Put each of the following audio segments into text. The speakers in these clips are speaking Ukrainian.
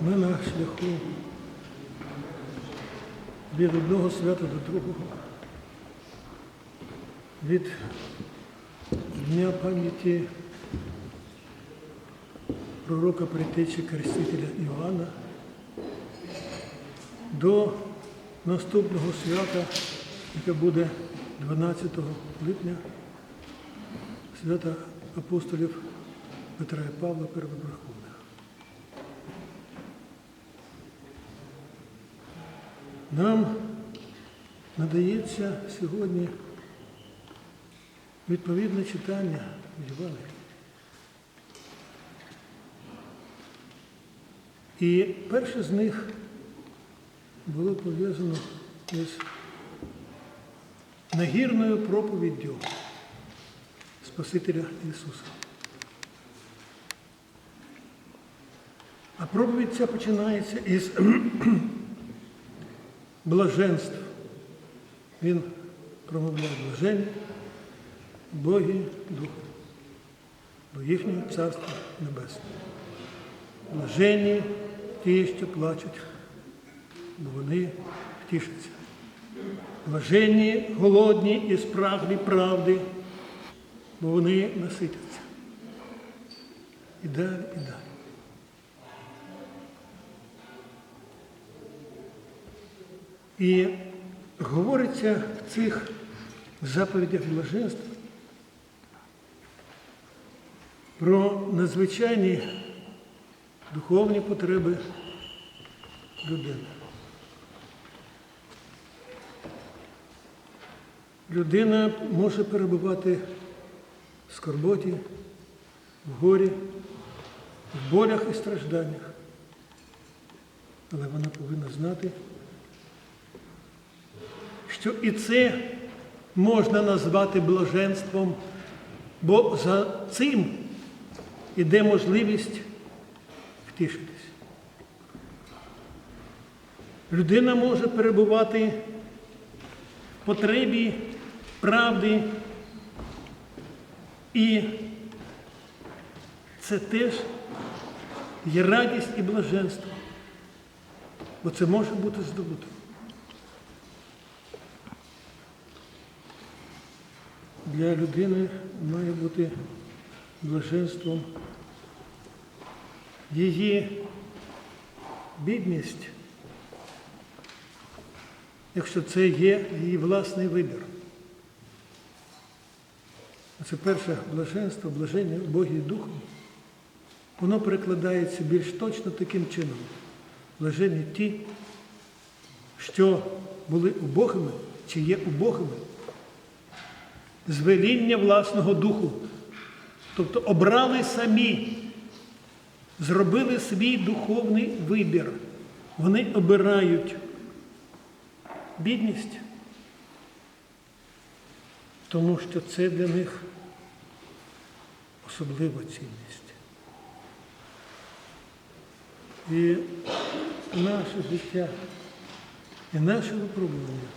Ми на шляху від одного свята до другого, від Дня пам'яті пророка притечі Крестителя Івана до наступного свята, яке буде 12 липня, свята апостолів Петра і Павла Первобраховних. Нам надається сьогодні відповідне читання в Євангелії. І перше з них було пов'язано із нагірною проповіддю Спасителя Ісуса. А проповідь ця починається із блаженств. Він промовляв блажені, Боги Духу, до їхнього Царства Небесного. Блажені ті, що плачуть, бо вони втішаться. Блаженні, голодні і спраглі правди, бо вони наситяться. І далі, і далі. І говориться в цих заповідях блаженства про надзвичайні духовні потреби людини. Людина може перебувати в скорботі, в горі, в болях і стражданнях, але вона повинна знати, що і це можна назвати блаженством, бо за цим іде можливість втішитись. Людина може перебувати в потребі правди, і це теж є радість і блаженство, бо це може бути здобуто. Для людини має бути блаженством її бідність, якщо це є її власний вибір. Це перше блаженство, блаження Богі Духом. Воно перекладається більш точно таким чином. Блажені ті, що були убогими чи є убогими, з веління власного духу. Тобто обрали самі, зробили свій духовний вибір. Вони обирають бідність, тому що це для них особлива цінність. І наше життя і наше випробування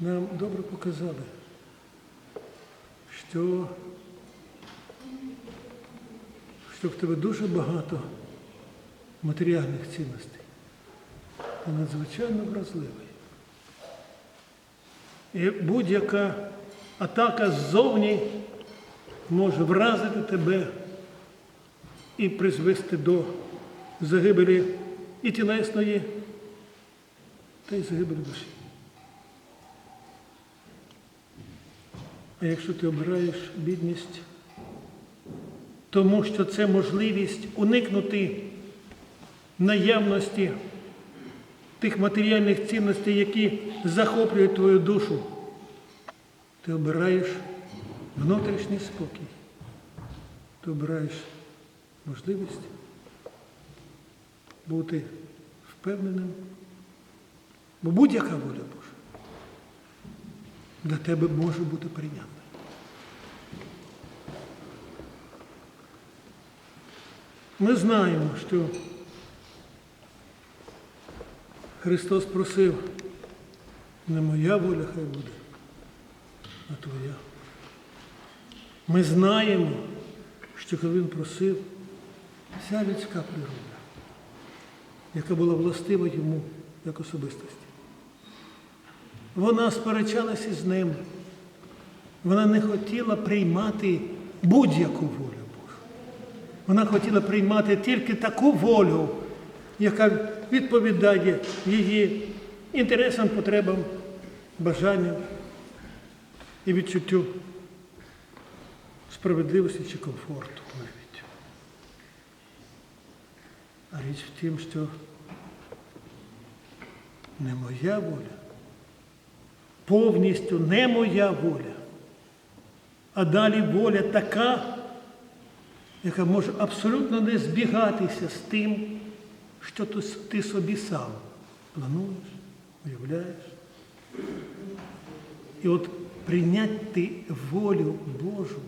нам добре показали, що, що в тебе дуже багато матеріальних цінностей. Ти надзвичайно вразливий. І будь-яка атака ззовні може вразити тебе і призвести до загибелі і тілесної, та й загибелі душі. А якщо ти обираєш бідність, тому що це можливість уникнути наявності тих матеріальних цінностей, які захоплюють твою душу, ти обираєш внутрішній спокій. Ти обираєш можливість бути впевненим, бо будь-яка воля Божа для тебе може бути прийнятна. Ми знаємо, що Христос просив, не моя воля хай буде, а твоя. Ми знаємо, що коли він просив, вся людська природа яка була властива йому як особистості. Вона сперечалася з ним. Вона не хотіла приймати будь-яку волю Божу. Вона хотіла приймати тільки таку волю, яка відповідає її інтересам, потребам, бажанням і відчуттю справедливості чи комфорту навіть. А річ в тім, що не моя воля, повністю не моя воля, а далі воля така, яка може абсолютно не збігатися з тим, що ти собі сам плануєш, уявляєш. І от прийняти волю Божу,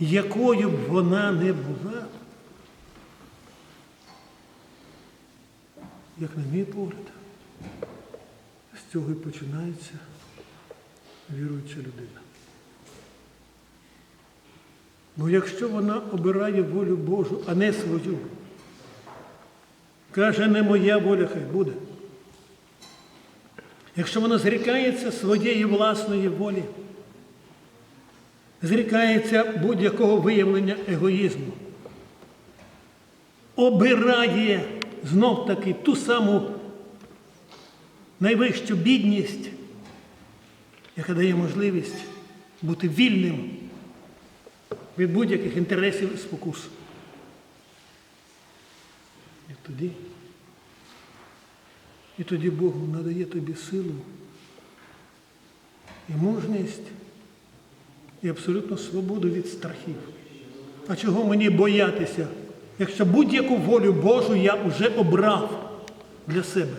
якою б вона не була, як на мій погляд, з цього і починається віруюча людина. Бо якщо вона обирає волю Божу, а не свою, каже, не моя воля, хай буде. Якщо вона зрікається своєї власної волі, зрікається будь-якого виявлення егоїзму, обирає знов таки ту саму найвищу бідність, яка дає можливість бути вільним від будь-яких інтересів і спокус. І тоді, і тоді Бог надає тобі силу і мужність, і абсолютну свободу від страхів. А чого мені боятися, якщо будь-яку волю Божу я вже обрав для себе?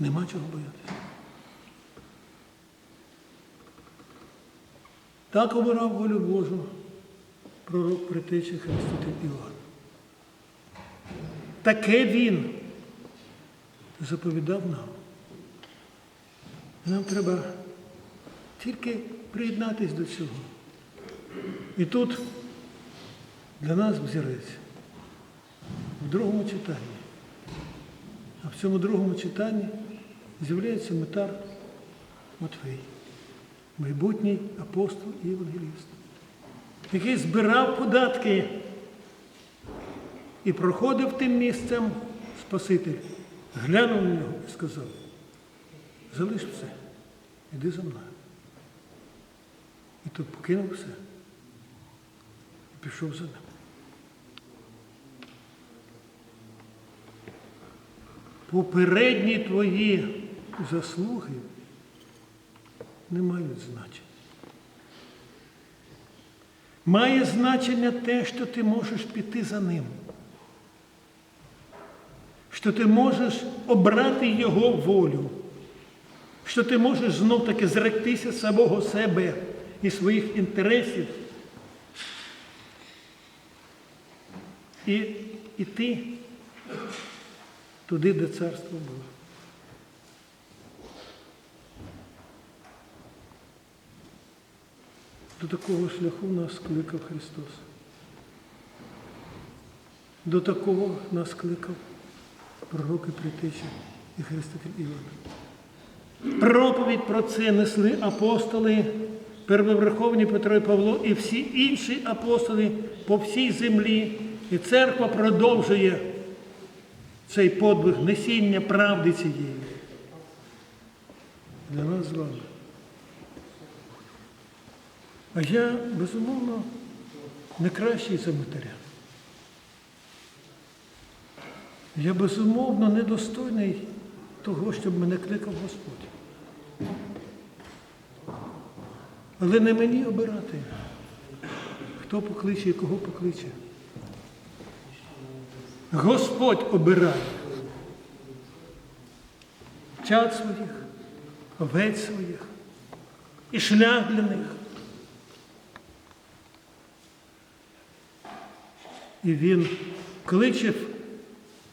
Нема чого боятися. Так обирав волю Божу пророк притечі Хреститель Іван. Таке він заповідав нам. Нам треба тільки приєднатись до цього. І тут для нас взірець в другому читанні. А в цьому другому читанні з'являється метар Матвей, майбутній апостол і євангеліст, який збирав податки і проходив тим місцем Спаситель, глянув на нього і сказав, залиш все, іди за мною. І той покинув все і пішов за ним. Попередні твої заслуги не мають значення. Має значення те, що ти можеш піти за ним. Що ти можеш обрати його волю, що ти можеш знов таки зректися самого себе і своїх інтересів і йти туди, де царство було. До такого шляху нас кликав Христос. До такого нас кликав пророки притечі і Хреститель Іван. Проповідь про це несли апостоли, первоверховні Петро і Павло і всі інші апостоли по всій землі. І церква продовжує цей подвиг несіння правди цієї. Для нас з вами. А я, безумовно, не кращий за матеря. Я безумовно недостойний того, щоб мене кликав Господь. Але не мені обирати, хто покличе і кого покличе. Господь обирає чад своїх, овець своїх і шлях для них. І він кличе в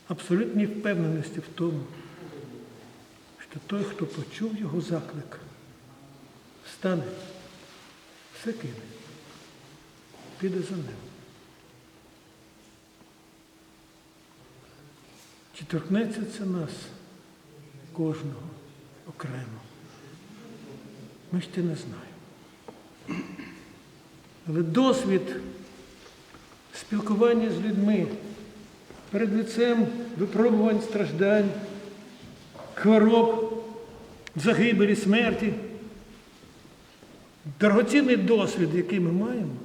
абсолютній впевненості в тому, що той, хто почув його заклик, стане, все кине, піде за ним. Чи торкнеться це нас, кожного окремо? Ми ще не знаємо. Але досвід спілкування з людьми. Перед лицем випробувань страждань, хвороб, загибелі, смерті. Дорогоцінний досвід, який ми маємо,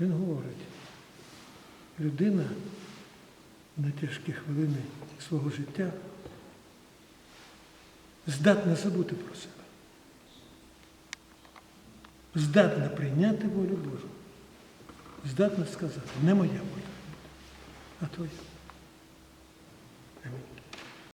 він говорить, людина на тяжкі хвилини свого життя здатна забути про себе, здатна прийняти волю Божу, здатна сказати, не моя воля, а твоя.